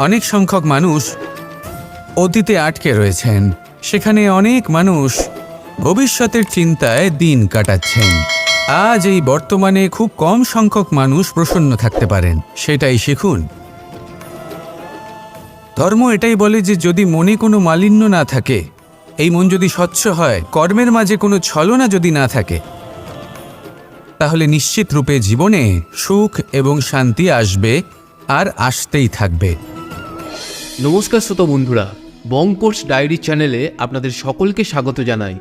অনেক সংখ্যক মানুষ অতীতে আটকে রয়েছেন। সেখানে অনেক মানুষ ভবিষ্যতের চিন্তায় দিন কাটাচ্ছেন। আজ এই বর্তমানে খুব কম সংখ্যক মানুষ প্রসন্ন থাকতে পারেন। সেটাই শিখুন। ধর্ম এটাই বলে যে যদি মনে কোনো মালিন্য না থাকে, এই মন যদি স্বচ্ছ হয়, কর্মের মাঝে কোনো ছলনা যদি না থাকে, তাহলে নিশ্চিত রূপে জীবনে সুখ এবং শান্তি আসবে আর আসতেই থাকবে। নমস্কার শ্রোতা বন্ধুরা বঙ্কোর্স ডায়েরি চ্যানেলে আপনাদের সকলকে স্বাগত জানাই।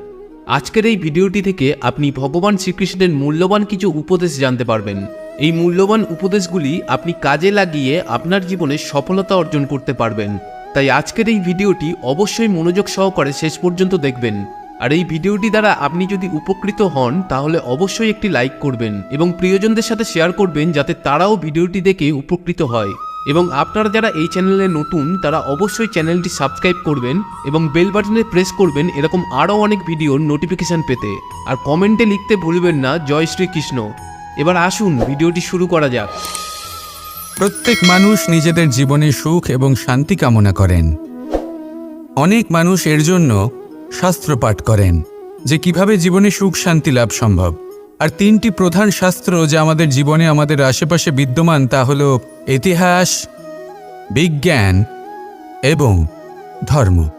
আজকের এই ভিডিওটি থেকে আপনি ভগবান শ্রীকৃষ্ণের মূল্যবান কিছু উপদেশ জানতে পারবেন। এই মূল্যবান উপদেশগুলি আপনি কাজে লাগিয়ে আপনার জীবনে সফলতা অর্জন করতে পারবেন। তাই আজকের এই ভিডিওটি অবশ্যই মনোযোগ সহকারে শেষ পর্যন্ত দেখবেন। আর এই ভিডিওটি দ্বারা আপনি যদি উপকৃত হন, তাহলে অবশ্যই একটি লাইক করবেন এবং প্রিয়জনদের সাথে শেয়ার করবেন যাতে তারাও ভিডিওটি দেখে উপকৃত হয়। এবং আপনারা যারা এই চ্যানেলে নতুন, তারা অবশ্যই চ্যানেলটি সাবস্ক্রাইব করবেন এবং বেল বাটনে প্রেস করবেন এরকম আরও অনেক ভিডিওর নোটিফিকেশন পেতে। আর কমেন্টে লিখতে ভুলবেন না, জয় শ্রীকৃষ্ণ। এবার আসুন, ভিডিওটি শুরু করা যাক। প্রত্যেক মানুষ নিজেদের জীবনে সুখ এবং শান্তি কামনা করেন। অনেক মানুষ এর জন্য শাস্ত্র পাঠ করেন, যে কীভাবে জীবনে সুখ শান্তি লাভ সম্ভব। আর তিনটি প্রধান শাস্ত্র যা আমাদের জীবনে আমাদের আশেপাশে বিদ্যমান, তা হল ইতিহাস, বিজ্ঞান এবং ধর্ম।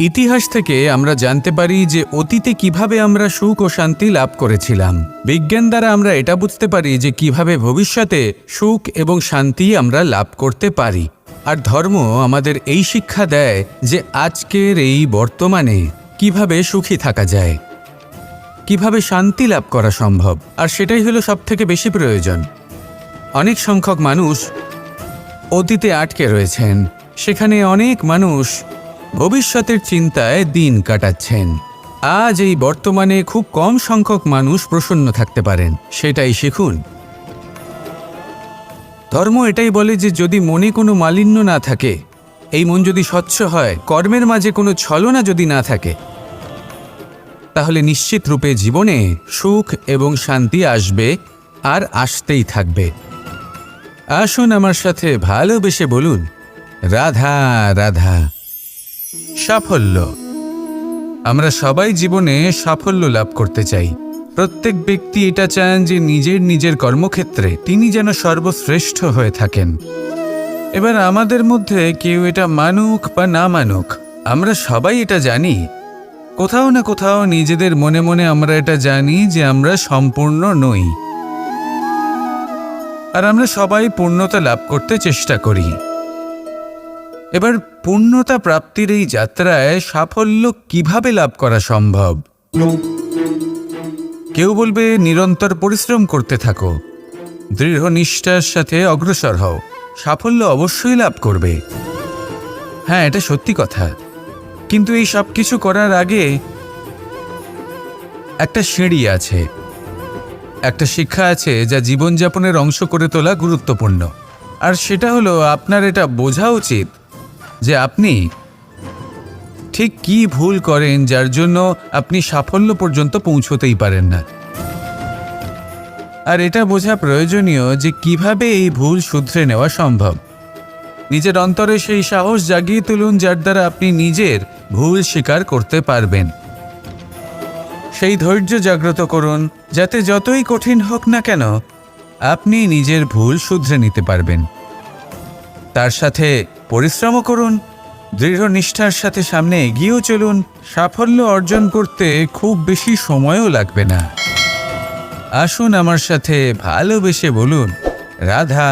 ইতিহাস থেকে আমরা জানতে পারি যে অতীতে কীভাবে আমরা সুখ ও শান্তি লাভ করেছিলাম। বিজ্ঞান দ্বারা আমরা এটা বুঝতে পারি যে কীভাবে ভবিষ্যতে সুখ এবং শান্তি আমরা লাভ করতে পারি। আর ধর্ম আমাদের এই শিক্ষা দেয় যে আজকের এই বর্তমানে কীভাবে সুখী থাকা যায়। কীভাবে শান্তি লাভ করা সম্ভব? আর সেটাই হলো সবথেকে বেশি প্রয়োজন। অনেক সংখ্যক মানুষ অতীতে আটকে রয়েছেন। সেখানে অনেক মানুষ ভবিষ্যতের চিন্তায় দিন কাটাচ্ছেন। আজ এই বর্তমানে খুব কম সংখ্যক মানুষ প্রসন্ন থাকতে পারেন। সেটাই শিখুন। ধর্ম এটাই বলে যে যদি মনে কোনো মালিন্য না থাকে, এই মন যদি স্বচ্ছ হয়, কর্মের মাঝে কোনো ছলনা যদি না থাকে তাহলে নিশ্চিত রূপে জীবনে সুখ এবং শান্তি আসবে আর আসতেই থাকবে। আসুন আমার সাথে ভালোবেসে বলুন, রাধা রাধা। সাফল্য। আমরা সবাই জীবনে সাফল্য লাভ করতে চাই। প্রত্যেক ব্যক্তি এটা চান যে নিজের নিজের কর্মক্ষেত্রে তিনি যেন সর্বশ্রেষ্ঠ হয়ে থাকেন। এবার আমাদের মধ্যে কেউ এটা মানুক বা না মানুক, আমরা সবাই এটা জানি। কোথাও না কোথাও নিজেদের মনে মনে আমরা এটা জানি যে আমরা সম্পূর্ণ নই। আর আমরা সবাই পূর্ণতা লাভ করতে চেষ্টা করি। এবার পূর্ণতা প্রাপ্তির এই যাত্রায় সাফল্য কীভাবে লাভ করা সম্ভব? কেউ বলবে, নিরন্তর পরিশ্রম করতে থাকো। দৃঢ় নিষ্ঠার সাথে অগ্রসর হও। সাফল্য অবশ্যই লাভ করবে। হ্যাঁ এটা সত্যি কথা। কিন্তু এই সব কিছু করার আগে একটা সিঁড়ি আছে। একটা শিক্ষা আছে যা জীবনযাপনের অংশ করে তোলা গুরুত্বপূর্ণ। আর সেটা হলো আপনার এটা বোঝা উচিত যে আপনি ঠিক কি ভুল করেন যার জন্য আপনি সাফল্য পর্যন্ত পৌঁছতেই পারেন না। আর এটা বোঝা প্রয়োজনীয় যে কীভাবে এই ভুল শুধরে নেওয়া সম্ভব। নিজের অন্তরে সেই সাহস জাগিয়ে তুলুন যার দ্বারা আপনি নিজের ভুল স্বীকার করতে পারবেন। সেই ধৈর্য জাগ্রত করুন, যাতে যতই কঠিন হোক না কেন, আপনি নিজের ভুল শুধরে নিতে পারবেন। তার সাথে পরিশ্রমও করুন, দৃঢ় নিষ্ঠার সাথে সামনে এগিয়েও চলুন, সাফল্য অর্জন করতে খুব বেশি সময়ও লাগবে না। আসুন আমার সাথে ভালোবেসে বলুন, রাধা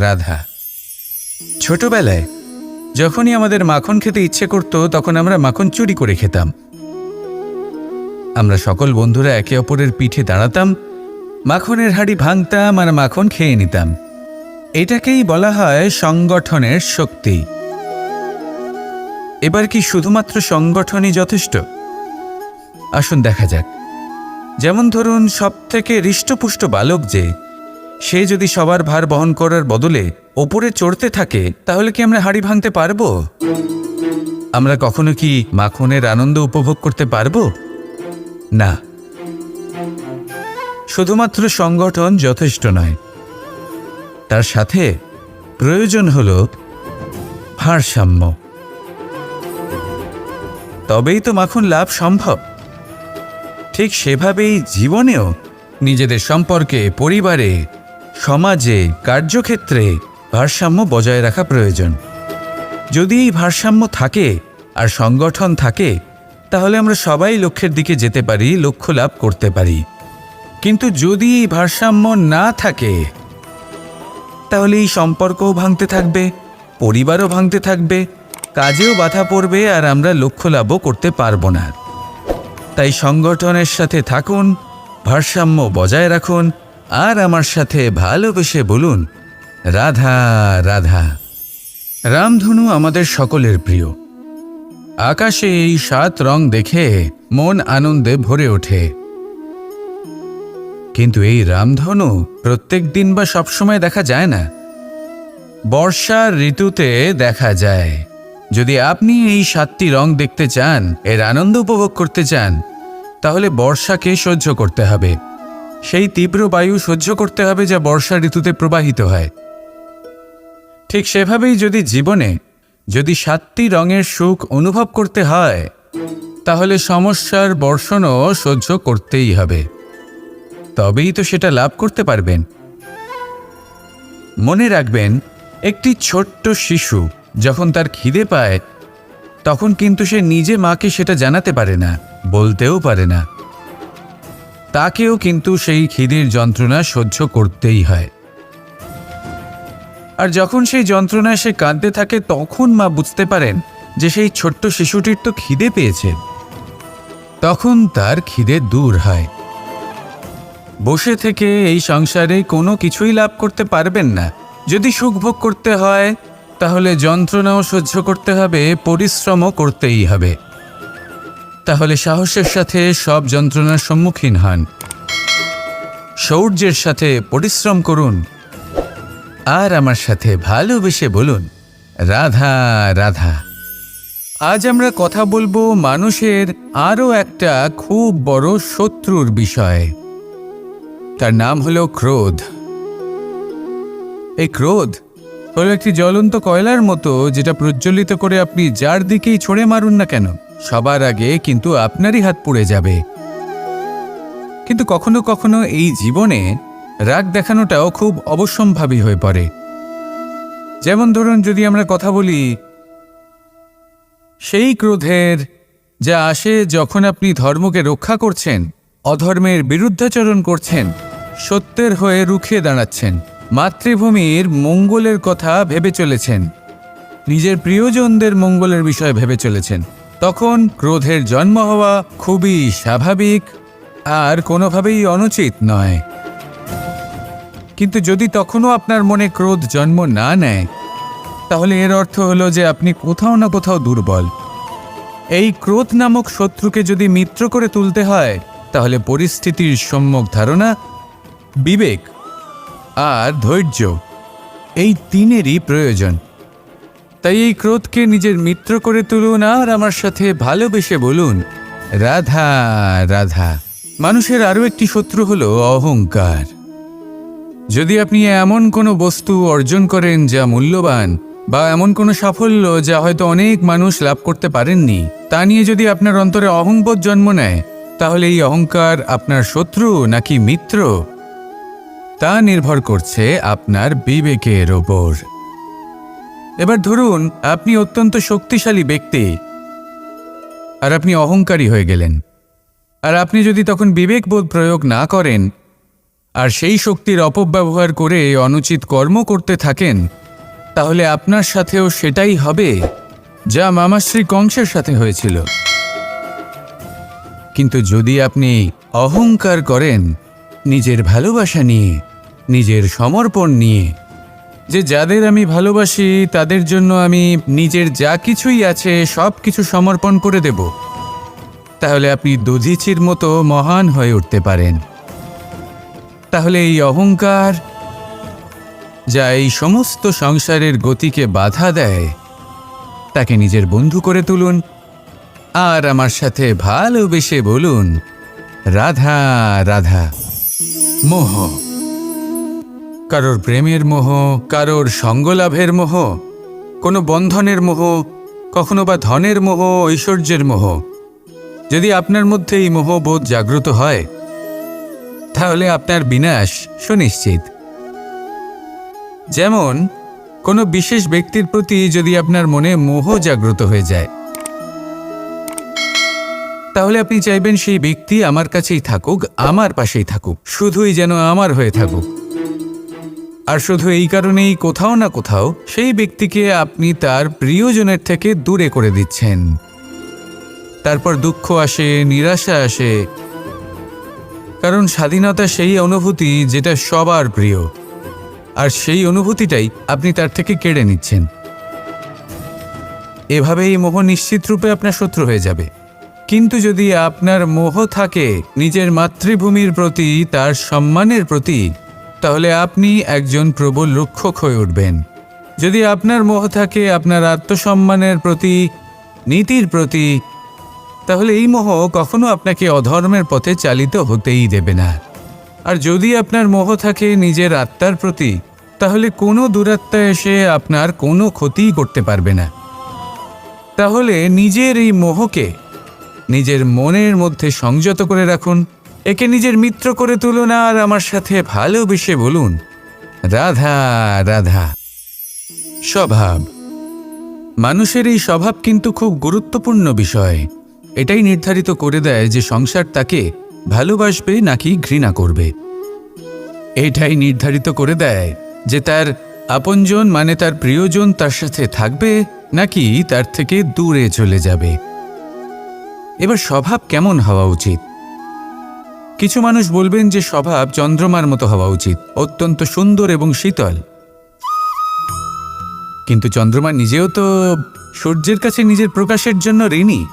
রাধা। ছোটবেলায়, যখনই আমাদের মাখন খেতে ইচ্ছে করত, তখন আমরা মাখন চুরি করে খেতাম। আমরা সকল বন্ধুরা একে অপরের পিঠে দাঁড়াতাম, মাখনের হাড়ি ভাঙতাম আর মাখন খেয়ে নিতাম। এটাকেই বলা হয় সংগঠনের শক্তি। এবার কি শুধুমাত্র সংগঠনই যথেষ্ট? আসুন দেখা যাক। যেমন ধরুন, সবথেকে হৃষ্টপুষ্ট বালক যে সে যদি সবার ভার বহন করার বদলে ওপরে চড়তে থাকে, তাহলে কি আমরা হাড়ি ভাঙতে পারব? আমরা কখনো কি মাখনের আনন্দ উপভোগ করতে পারব? না। শুধুমাত্র সংগঠন যথেষ্ট নয়। তার সাথে প্রয়োজন হল ভারসাম্য। তবেই তো মাখন লাভ সম্ভব। ঠিক সেভাবেই জীবনেও নিজেদের সম্পর্কে, পরিবারে সমাজে, কার্যক্ষেত্রে ভারসাম্য বজায় রাখা প্রয়োজন। যদি এই ভারসাম্য থাকে আর সংগঠন থাকে, তাহলে আমরা সবাই লক্ষ্যের দিকে যেতে পারি, লক্ষ্য লাভ করতে পারি। কিন্তু যদি এই ভারসাম্য না থাকে, তাহলে এই সম্পর্কও ভাঙতে থাকবে, পরিবারও ভাঙতে থাকবে, কাজেও বাধা পড়বে আর আমরা লক্ষ্য লাভও করতে পারব না। তাই সংগঠনের সাথে থাকুন, ভারসাম্য বজায় রাখুন আর আমার সাথে ভালোবেসে বলুন, রাধা রাধা। রামধনু আমাদের সকলের প্রিয়। আকাশে এই সাত রং দেখে মন আনন্দে ভরে ওঠে। কিন্তু এই রামধনু প্রত্যেক দিন বা সবসময় দেখা যায় না। বর্ষার ঋতুতে দেখা যায়। যদি আপনি এই সাতটি রং দেখতে চান, এর আনন্দ উপভোগ করতে চান, তাহলে বর্ষাকে সহ্য করতে হবে। সেই তীব্র বায়ু সহ্য করতে হবে যা বর্ষা ঋতুতে প্রবাহিত হয়। ঠিক সেভাবেই যদি জীবনে যদি সাতটি রঙের সুখ অনুভব করতে হয়, তাহলে সমস্যার বর্ষণও সহ্য করতেই হবে। তবেই তো সেটা লাভ করতে পারবেন। মনে রাখবেন, একটি ছোট্ট শিশু যখন তার খিদে পায়, তখন কিন্তু সে নিজে মাকে সেটা জানাতে পারে না, বলতেও পারে না। তাকেও কিন্তু সেই খিদের যন্ত্রণা সহ্য করতেই হয়। আর যখন সেই যন্ত্রণায় সে কাঁদতে থাকে, তখন মা বুঝতে পারেন যে সেই ছোট্ট শিশুটির তো খিদে পেয়েছে। তখন তার খিদে দূর হয়। বসে থেকে এই সংসারে কোনো কিছুই লাভ করতে পারবেন না। যদি সুখ ভোগ করতে হয়, তাহলে যন্ত্রণাও সহ্য করতে হবে, পরিশ্রমও করতেই হবে। তাহলে সাহসের সাথে সব যন্ত্রণার সম্মুখীন হন। শৌর্যের সাথে পরিশ্রম করুন। আর আমার সাথে ভালোবেসে বলুন, রাধা রাধা। আজ আমরা কথা বলব মানুষের আরও একটা খুব বড় শত্রুর বিষয়। তার নাম হলো ক্রোধ। এই ক্রোধ হলো একটি জ্বলন্ত কয়লার মতো, যেটা প্রজ্বলিত করে আপনি যার দিকেই ছড়ে মারুন না কেন। সবার আগে কিন্তু আপনারই হাত পুড়ে যাবে। কিন্তু কখনো কখনো এই জীবনে রাগ দেখানোটাও খুব অবশ্যম্ভাবী হয়ে পড়ে। যেমন ধরুন যদি আমরা কথা বলি, সেই ক্রোধের যা আসে যখন আপনি ধর্মকে রক্ষা করছেন, অধর্মের বিরুদ্ধাচরণ করছেন, সত্যের হয়ে রুখে দাঁড়াচ্ছেন, মাতৃভূমির মঙ্গলের কথা ভেবে চলেছেন, নিজের প্রিয়জনদের মঙ্গলের বিষয় ভেবে চলেছেন তখন ক্রোধের জন্ম হওয়া খুবই স্বাভাবিক আর কোনোভাবেই অনুচিত নয়। কিন্তু যদি তখনও আপনার মনে ক্রোধ জন্ম না নেয়, তাহলে এর অর্থ হলো যে আপনি কোথাও না কোথাও দুর্বল। এই ক্রোধ নামক শত্রুকে যদি মিত্র করে তুলতে হয়, তাহলে পরিস্থিতির সম্যক ধারণা, বিবেক আর ধৈর্য এই তিনেরই প্রয়োজন। তাই এই ক্রোধকে নিজের মিত্র করে তুলুন আর আমার সাথে ভালোবেসে বলুন, রাধা রাধা। মানুষের আরও একটি শত্রু হলো অহংকার। যদি আপনি এমন কোনো বস্তু অর্জন করেন যা মূল্যবান বা এমন কোনো সাফল্য যা হয়তো অনেক মানুষ লাভ করতে পারেননি, তা নিয়ে যদি আপনার অন্তরে অহংবোধ জন্ম নেয়, তাহলে এই অহংকার আপনার শত্রু নাকি মিত্র? তা নির্ভর করছে আপনার বিবেকের ওপর। এবার ধরুন, আপনি অত্যন্ত শক্তিশালী ব্যক্তি। আর আপনি অহংকারী হয়ে গেলেন। আর আপনি যদি তখন বিবেকবোধ প্রয়োগ না করেন, আর সেই শক্তির অপব্যবহার করে অনুচিত কর্ম করতে থাকেন, তাহলে আপনার সাথেও সেটাই হবে, যা মামাশ্রী কংসের সাথে হয়েছিল। কিন্তু যদি আপনি অহংকার করেন, নিজের ভালোবাসা নিয়ে, নিজের সমর্পণ নিয়ে যে যাদের আমি ভালোবাসি, তাদের জন্য আমি নিজের যা কিছুই আছে সব কিছু সমর্পণ করে দেব। তাহলে আপনি দধিচির মতো মহান হয়ে উঠতে পারেন। তাহলে এই অহংকার যা এই সমস্ত সংসারের গতিকে বাধা দেয়, তাকে নিজের বন্ধু করে তুলুন। আর আমার সাথে ভালোবেসে বলুন, রাধা রাধা, মোহ। কারোর প্রেমের মোহ, কারোর সঙ্গলাভের মোহ, কোনো বন্ধনের মোহ, কখনো বা ধনের মোহ, ঐশ্বর্যের মোহ। যদি আপনার মধ্যে এই মোহবোধ জাগ্রত হয়, তাহলে আপনার বিনাশ সুনিশ্চিত। যেমন, কোনো বিশেষ ব্যক্তির প্রতি যদি আপনার মনে মোহ জাগ্রত হয়ে যায়, তাহলে আপনি চাইবেন সেই ব্যক্তি আমার কাছেই থাকুক, আমার পাশেই থাকুক, শুধুই যেন আমার হয়ে থাকুক। আর শুধু এই কারণেই কোথাও না কোথাও সেই ব্যক্তিকে আপনি তার প্রিয়জনের থেকে দূরে করে দিচ্ছেন। তারপর দুঃখ আসে, নিরাশা আসে। কারণ স্বাধীনতা সেই অনুভূতি যেটা সবার প্রিয়। আর সেই অনুভূতিটাই আপনি তার থেকে কেড়ে নিচ্ছেন। এভাবে এই মোহ নিশ্চিত রূপে আপনার শত্রু হয়ে যাবে। কিন্তু যদি আপনার মোহ থাকে, নিজের মাতৃভূমির প্রতি, তার সম্মানের প্রতি তাহলে আপনি একজন প্রবল রক্ষক হয়ে উঠবেন। যদি আপনার মোহ থাকে, আপনার আত্মসম্মানের প্রতি, নীতির প্রতি, তাহলে এই মোহ কখনো আপনাকে অধর্মের পথে চালিত হতেই দেবে না। আর যদি আপনার মোহ থাকে নিজের আত্মার প্রতি, তাহলে কোনো দুরাত্মা এসে আপনার কোনো ক্ষতিই করতে পারবে না। তাহলে নিজের এই মোহকে নিজের মনের মধ্যে সংযত করে রাখুন। একে নিজের মিত্র করে তুলুন আর আমার সাথে ভালোবেসে বলুন। রাধা রাধা। স্বভাব। মানুষের এই স্বভাব কিন্তু খুব গুরুত্বপূর্ণ বিষয়। এটাই নির্ধারিত করে দেয় যে সংসার তাকে ভালোবাসবে নাকি ঘৃণা করবে। এটাই নির্ধারিত করে দেয় যে তার আপনজন মানে তার প্রিয়জন তার সাথে থাকবে নাকি তার থেকে দূরে চলে যাবে। এবার স্বভাব কেমন হওয়া উচিত? কিছু মানুষ বলবেন যে স্বভাব চন্দ্রমার মতো হওয়া উচিত, অত্যন্ত সুন্দর এবং শীতল। কিন্তু চন্দ্রমা নিজেও তো সূর্যের কাছে নিজের প্রকাশের জন্য ঋণী।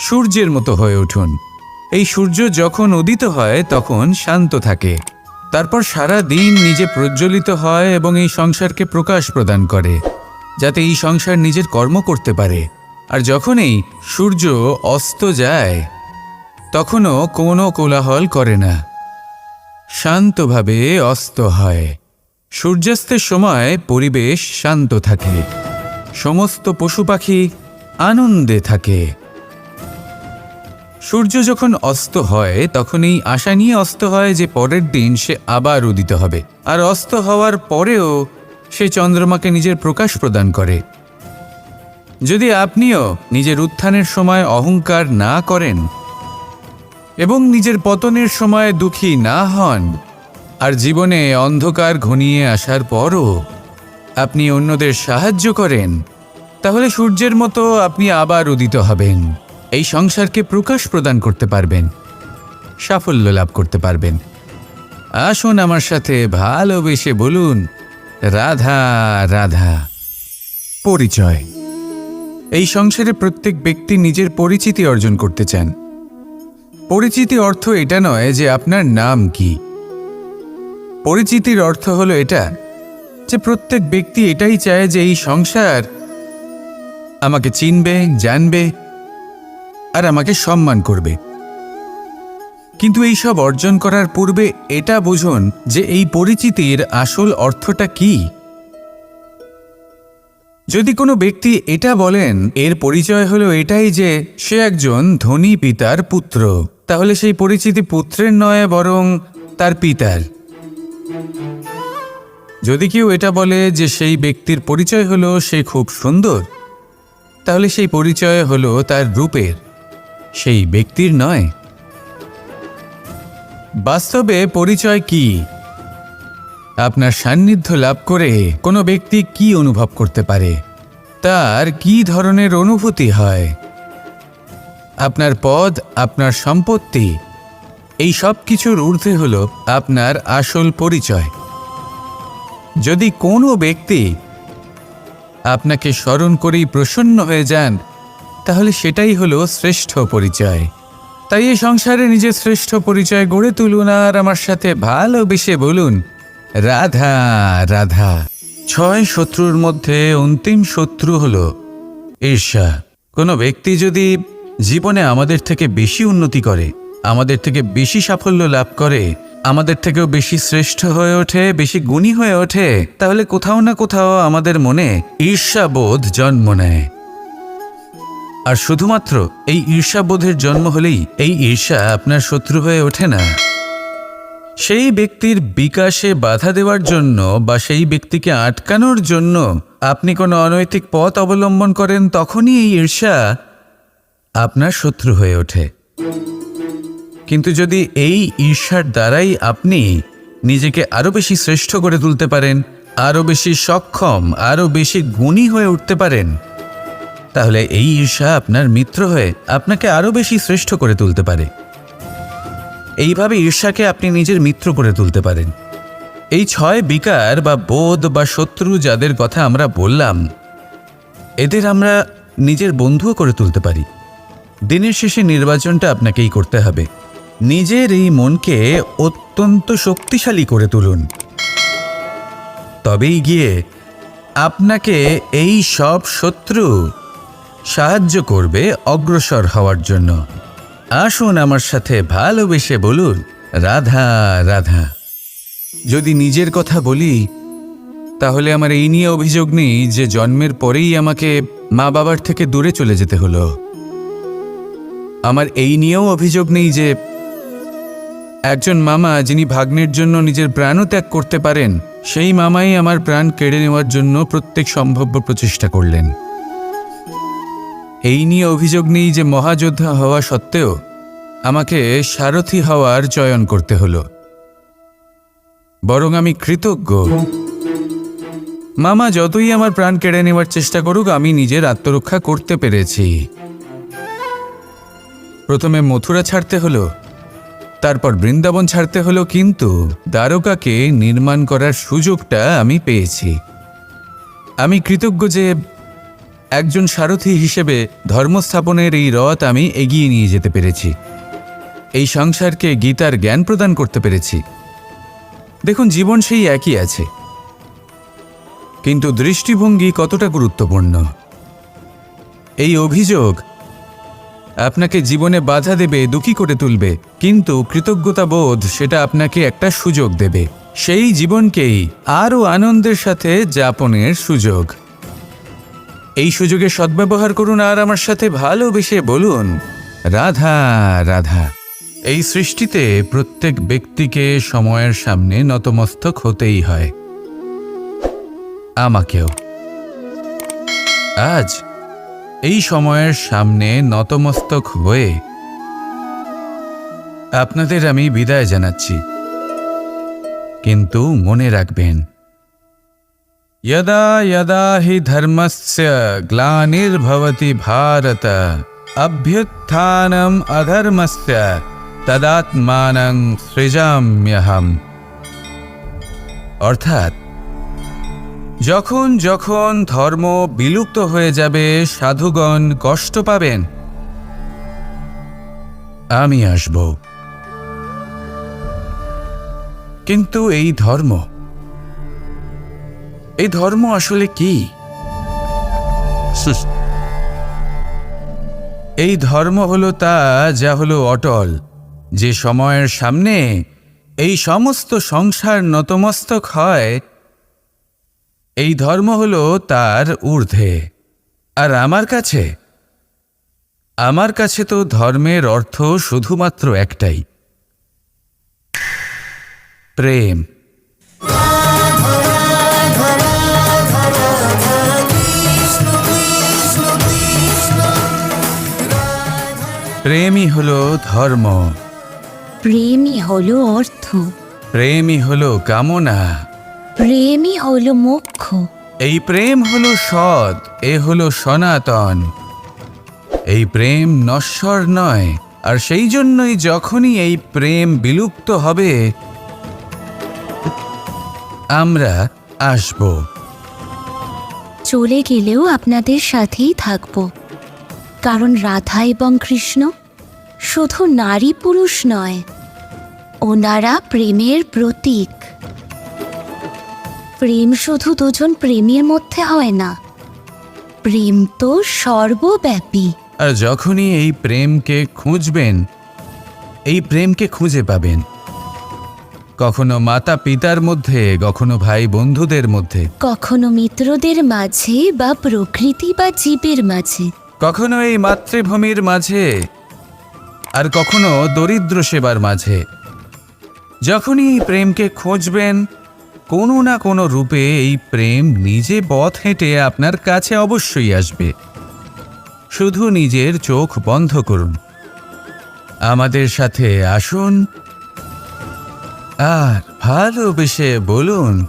সূর্যের মতো হয়ে উঠুন। এই সূর্য যখন উদিত হয়, তখন শান্ত থাকে। তারপর সারা দিন নিজে প্রজ্বলিত হয় এবং এই সংসারকে প্রকাশ প্রদান করে, যাতে এই সংসার নিজের কর্ম করতে পারে। আর যখনই সূর্য অস্ত যায় তখনও কোনো কোলাহল করে না। শান্তভাবে অস্ত হয়। সূর্যাস্তের সময় পরিবেশ শান্ত থাকে। সমস্ত পশু পাখি আনন্দে থাকে। সূর্য যখন অস্ত হয় তখন এই আশা নিয়ে অস্ত হয় যে পরের দিন সে আবার উদিত হবে। আর অস্ত হওয়ার পরেও সে চন্দ্রমাকে নিজের প্রকাশ প্রদান করে। যদি আপনিও নিজের উত্থানের সময় অহংকার না করেন এবং নিজের পতনের সময় দুঃখী না হন, আর জীবনে অন্ধকার ঘনিয়ে আসার পরও আপনি অন্যদের সাহায্য করেন, তাহলে সূর্যের মতো আপনি আবার উদিত হবেন। এই সংসারকে প্রকাশ প্রদান করতে পারবেন, সাফল্য লাভ করতে পারবেন। আসুন আমার সাথে ভালোবেসে বলুন, রাধা রাধা। পরিচয়। এই সংসারে প্রত্যেক ব্যক্তি নিজের পরিচিতি অর্জন করতে চান। পরিচিতি অর্থ এটা নয় যে আপনার নাম কি। পরিচিতির অর্থ হলো এটা, যে প্রত্যেক ব্যক্তি এটাই চায় যে এই সংসার আমাকে চিনবে, জানবে আর আমাকে সম্মান করবে। কিন্তু এই সব অর্জন করার পূর্বে এটা বুঝুন যে এই পরিচিতির আসল অর্থটা কি। যদি কোনো ব্যক্তি এটা বলেন, এর পরিচয় হলো এটাই যে সে একজন ধনী পিতার পুত্র। তাহলে সেই পরিচিতি পুত্রের নয়, বরং তার পিতার। যদি কেউ এটা বলে যে সেই ব্যক্তির পরিচয় হলো সে খুব সুন্দর, তাহলে সেই পরিচয় হলো তার রূপের, সেই ব্যক্তির নয়। বাস্তবে পরিচয় কি? আপনার সান্নিধ্য লাভ করে কোনো ব্যক্তি কি অনুভব করতে পারে? তার কি ধরনের অনুভূতি হয়? আপনার পদ, আপনার সম্পত্তি, এই সব কিছুর ঊর্ধ্বে হল আপনার আসল পরিচয়। যদি কোনো ব্যক্তি আপনাকে স্মরণ করেই প্রসন্ন হয়ে যান, তাহলে সেটাই হলো শ্রেষ্ঠ পরিচয়। তাই এই সংসারে নিজের শ্রেষ্ঠ পরিচয় গড়ে তুলুন আর আমার সাথে ভালোবেসে বলুন, রাধা রাধা। ছয় শত্রুর মধ্যে অন্তিম শত্রু হল ঈর্ষা। কোনো ব্যক্তি যদি জীবনে আমাদের থেকে বেশি উন্নতি করে, আমাদের থেকে বেশি সাফল্য লাভ করে, আমাদের থেকেও বেশি শ্রেষ্ঠ হয়ে ওঠে, বেশি গুণী হয়ে ওঠে, তাহলে কোথাও না কোথাও আমাদের মনে ঈর্ষাবোধ জন্ম নেয়। আর শুধুমাত্র এই ঈর্ষাবোধের জন্ম হলেই এই ঈর্ষা আপনার শত্রু হয়ে ওঠে না। সেই ব্যক্তির বিকাশে বাধা দেওয়ার জন্য বা সেই ব্যক্তিকে আটকানোর জন্য আপনি কোনো অনৈতিক পথ অবলম্বন করেন, তখনই এই ঈর্ষা আপনার শত্রু হয়ে ওঠে। কিন্তু যদি এই ঈর্ষার দ্বারাই আপনি নিজেকে আরও বেশি শ্রেষ্ঠ করে তুলতে পারেন আরও বেশি সক্ষম আরও বেশি গুণী হয়ে উঠতে পারেন, তাহলে এই ঈর্ষা আপনার মিত্র হয়ে আপনাকে আরও বেশি শ্রেষ্ঠ করে তুলতে পারে। এইভাবে ঈর্ষাকে আপনি নিজের মিত্র করে তুলতে পারেন। এই ছয় বিকার বা বোধ বা শত্রু যাদের কথা আমরা বললাম, এদের আমরা নিজের বন্ধুও করে তুলতে পারি। দিনের শেষে নির্বাচনটা আপনাকেই করতে হবে। নিজের এই মনকে অত্যন্ত শক্তিশালী করে তুলুন। তবেই গিয়ে আপনাকে এই সব শত্রু সাহায্য করবে অগ্রসর হওয়ার জন্য। আসুন আমার সাথে ভালোবেসে বলুন, রাধা রাধা। যদি নিজের কথা বলি, তাহলে আমার এই নিয়ে অভিযোগ নেই যে জন্মের পরেই আমাকে মা বাবার থেকে দূরে চলে যেতে হলো। আমার এই নিয়েও অভিযোগ নেই যে একজন মামা যিনি ভাগ্নের জন্য নিজের প্রাণও ত্যাগ করতে পারেন, সেই মামাই আমার প্রাণ কেড়ে নেওয়ার জন্য প্রত্যেক সম্ভাব্য প্রচেষ্টা করলেন। এই নিয়ে অভিযোগ নেই যে মহাযোদ্ধা হওয়া সত্ত্বেও আমাকে সারথি হওয়ার চয়ন করতে হলো। বরং আমি কৃতজ্ঞ। মামা যতই আমার প্রাণ কেড়ে নেওয়ার চেষ্টা করুক, আমি নিজের আত্মরক্ষা করতে পেরেছি। প্রথমে মথুরা ছাড়তে হলো, তারপর বৃন্দাবন ছাড়তে হলো, কিন্তু দ্বারকাকে নির্মাণ করার সুযোগটা আমি পেয়েছি। আমি কৃতজ্ঞ যে একজন সারথি হিসেবে ধর্মস্থাপনের এই রথ আমি এগিয়ে নিয়ে যেতে পেরেছি। এই সংসারকে গীতার জ্ঞান প্রদান করতে পেরেছি। দেখুন, জীবন সেই একই আছে। কিন্তু দৃষ্টিভঙ্গি কতটা গুরুত্বপূর্ণ। এই অভিযোগ আপনাকে জীবনে বাধা দেবে, দুঃখী করে তুলবে। কিন্তু কৃতজ্ঞতা বোধ সেটা আপনাকে একটা সুযোগ দেবে। সেই জীবনকেই আরও আনন্দের সাথে যাপনের সুযোগ। এই সুযোগে সদ্ব্যবহার করুন আর আমার সাথে ভালোবেসে বলুন, রাধা রাধা। এই সৃষ্টিতে প্রত্যেক ব্যক্তিকে সময়ের সামনে নতমস্তক হতেই হয়। আমাকেও। আজ এই সময়ের সামনে নতমস্তক হয়ে আপনাদের আমি বিদায় জানাচ্ছি কিন্তু মনে রাখবেন यदा यदा हि धर्मस्य ग्लानिर्भवति भारत अभ्युत्थानम् अधर्मस्य तदात्मानं সৃজাম্যহম অর্থাৎ যখন যখন ধর্ম বিলুপ্ত হয়ে যাবে, সাধুগণ কষ্ট পাবেন। আমি আসব। কিন্তু এই ধর্ম এই ধর্ম আসলে কি? এই ধর্ম হলো তা যা হলো অটল। যে সময়ের সামনে এই সমস্ত সংসার নতমস্তক হয় এই ধর্ম হল তার ঊর্ধ্বে। আর আমার কাছে? আমার কাছে তো ধর্মের অর্থ শুধুমাত্র একটাই। প্রেম। প্রেমই হল ধর্ম। প্রেমই হলো অর্থ। প্রেমই হল কামনা। প্রেমই হলো মোক্ষ। এই প্রেম হলো সৎ এ হলো সনাতন। এই প্রেম নশ্বর নয় আর সেই জন্যই যখনই এই প্রেম বিলুপ্ত হবে আমরা আসব। চলে গেলেও আপনাদের সাথেই থাকব। কারণ রাধা এবং কৃষ্ণ শুধু নারী পুরুষ নয় ওনারা প্রেমের প্রতীক। প্রেম শুধু দুজন প্রেমের মধ্যে হয় না। প্রেম তো সর্বব্যাপী। আর যখনই এই প্রেমকে খুঁজবেন এই প্রেমকে খুঁজে পাবেন। কখনো মাতা পিতার মধ্যে কখনো ভাই বন্ধুদের মধ্যে। কখনো মিত্রদের মাঝে বা প্রকৃতি বা জীবের মাঝে। কখনো এই মাতৃভূমির মাঝে আর কখনো দরিদ্র সেবার মাঝে। যখনই এই প্রেমকে খুঁজবেন কোনো না কোনো রূপে এই প্রেম নিজে পথ হেঁটে আপনার কাছে অবশ্যই আসবে। শুধু নিজের চোখ বন্ধ করুন। আমাদের সাথে আসুন। আর ভালোবেসে বলুন